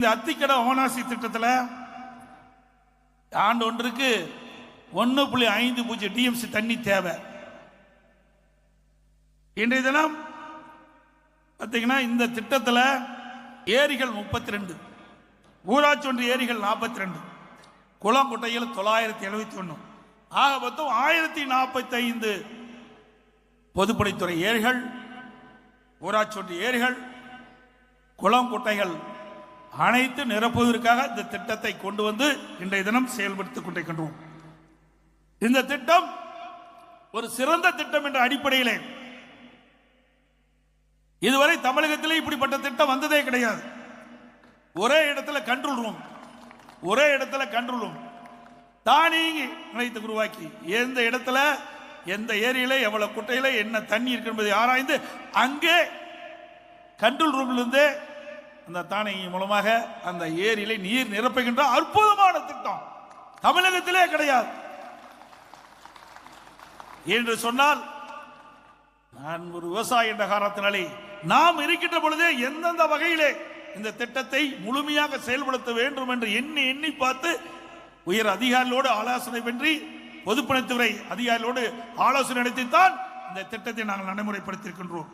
இந்த அத்திக்கடை ஓனாசி திட்டத்தில் ஆண்டு ஒன்றுக்கு ஒன்று புள்ளி ஐந்து பூஜ்ஜியம் டிஎம்சி தண்ணி தேவை. இன்றைய தினம் பார்த்தீங்கன்னா இந்த திட்டத்தில் ஏரிகள் முப்பத்தி ரெண்டு ஊராட்சி ஒன்று ஏரிகள் நாற்பத்தி ரெண்டு குளம் குட்டைகள் தொள்ளாயிரத்தி எழுபத்தி ஒன்று ஆக மொத்தம் ஆயிரத்தி நாற்பத்தி ஐந்து பொதுப்பணித்துறை ஏரிகள் ஊராட்சி ஒன்றிய ஏரிகள் குளம் குட்டைகள் அனைத்து நிரப்புவதற்காக இந்த திட்டத்தை கொண்டு வந்து இன்றைய தினம் செயல்படுத்திக் கொண்டிருக்கின்றோம். இந்த திட்டம் ஒரு சிறந்த திட்டம் என்ற அடிப்படையிலே. இதுவரை தமிழகத்திலே இப்படிப்பட்ட திட்டம் வந்ததே கிடையாது. ஒரே இடத்துல கண்ட்ரோல் ரூம் ஒரே இடத்துல கண்ட்ரோல் ரூம் தானியங்கி நிலையத்தை உருவாக்கி எந்த இடத்துல எந்த ஏரியில எவ்வளவு குட்டையில என்ன தண்ணி இருக்கு என்பதை ஆராய்ந்து அங்கே கண்ட்ரோல் ரூம்ல இந்த அந்த மூலமாக அந்த ஏரியிலே நீர் நிரப்புகின்ற அற்புதமான திட்டம். தமிழகத்திலே கிடையாது. என்று சொன்னால் நான் ஒரு விவசாயி என்ற காரணத்தினாலே நாம் இருக்கின்ற பொழுதே எந்தெந்த வகையிலே இந்த திட்டத்தை முழுமையாக செயல்படுத்த வேண்டும் என்று எண்ணி எண்ணி பார்த்து உயர் அதிகாரிகளோடு ஆலோசனை வென்றி பொதுப்பணித்துறை அதிகாரிகளோடு ஆலோசனை நடத்தித்தான் இந்த திட்டத்தை நாங்கள் நடைமுறைப்படுத்தியிருக்கின்றோம்.